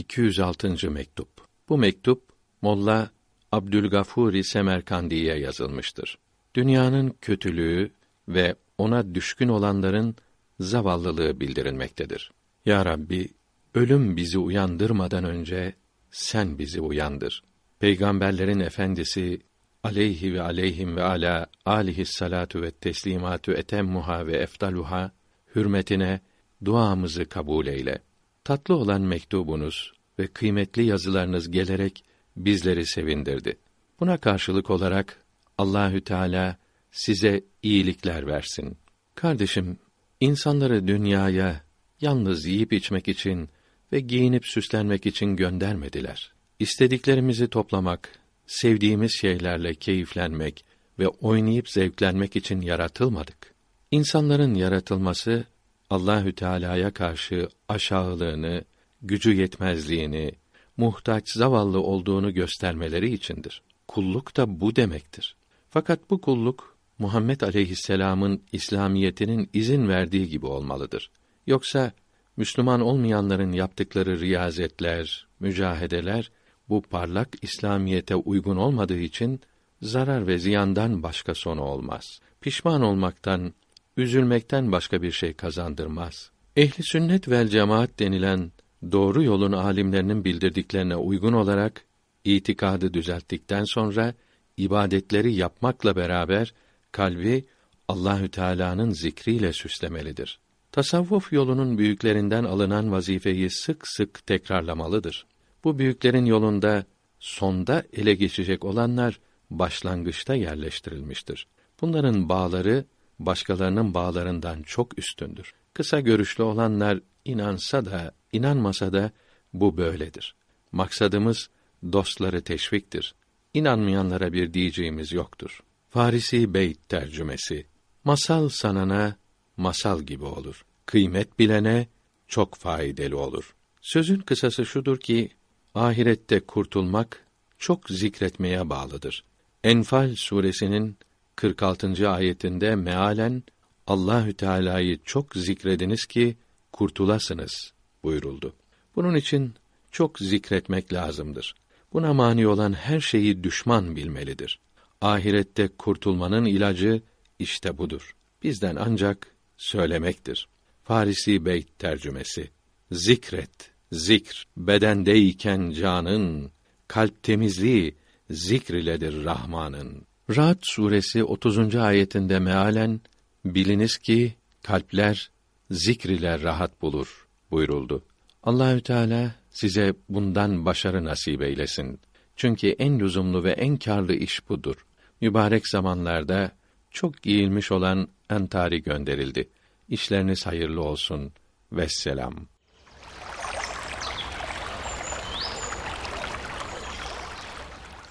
206. mektup. Bu mektup Molla Abdülgafuri Semerkandi'ye yazılmıştır. Dünyanın kötülüğü ve ona düşkün olanların zavallılığı bildirilmektedir. Ya Rabbi, ölüm bizi uyandırmadan önce sen bizi uyandır. Peygamberlerin efendisi aleyhi ve aleyhim ve ala alihi salatu ve teslimatu etemmuha ve eftaluha hürmetine duamızı kabul eyle. Tatlı olan mektubunuz ve kıymetli yazılarınız gelerek bizleri sevindirdi. Buna karşılık olarak Allahü Teala size iyilikler versin. Kardeşim, insanları dünyaya yalnız yiyip içmek için ve giyinip süslenmek için göndermediler. İstediklerimizi toplamak, sevdiğimiz şeylerle keyiflenmek ve oynayıp zevklenmek için yaratılmadık. İnsanların yaratılması Allahü Teala'ya karşı aşağılığını, gücü yetmezliğini, muhtaç zavallı olduğunu göstermeleri içindir. Kulluk da bu demektir. Fakat bu kulluk Muhammed aleyhisselam'ın İslamiyetinin izin verdiği gibi olmalıdır. Yoksa Müslüman olmayanların yaptıkları riyazetler, mücahedeler bu parlak İslamiyete uygun olmadığı için zarar ve ziyandan başka sonu olmaz. Pişman olmaktan, üzülmekten başka bir şey kazandırmaz. Ehli sünnet vel cemaat denilen doğru yolun alimlerinin bildirdiklerine uygun olarak itikadı düzelttikten sonra ibadetleri yapmakla beraber kalbi Allahü Teala'nın zikriyle süslemelidir. Tasavvuf yolunun büyüklerinden alınan vazifeyi sık sık tekrarlamalıdır. Bu büyüklerin yolunda sonda ele geçecek olanlar başlangıçta yerleştirilmiştir. Bunların bağları başkalarının bağlarından çok üstündür. Kısa görüşlü olanlar inansa da inanmasa da bu böyledir. Maksadımız dostları teşviktir. İnanmayanlara bir diyeceğimiz yoktur. Farisi Beyt tercümesi. Masal sanana masal gibi olur. Kıymet bilene çok faydalı olur. Sözün kısası şudur ki ahirette kurtulmak çok zikretmeye bağlıdır. Enfal suresinin 46. ayetinde mealen Allahü Teala'yı çok zikrediniz ki kurtulasınız buyuruldu. Bunun için çok zikretmek lazımdır. Buna mani olan her şeyi düşman bilmelidir. Ahirette kurtulmanın ilacı işte budur. Bizden ancak söylemektir. Farisi Beyt tercümesi. Zikret, zikr, bedendeyken canın, kalp temizliği zikr iledir Rahman'ın. Ra'd suresi 30. ayetinde mealen biliniz ki kalpler zikr ile rahat bulur buyuruldu. Allahü Teala size bundan başarı nasip eylesin. Çünkü en lüzumlu ve en karlı iş budur. Mübarek zamanlarda çok giyilmiş olan entari gönderildi. İşleriniz hayırlı olsun. Vesselam.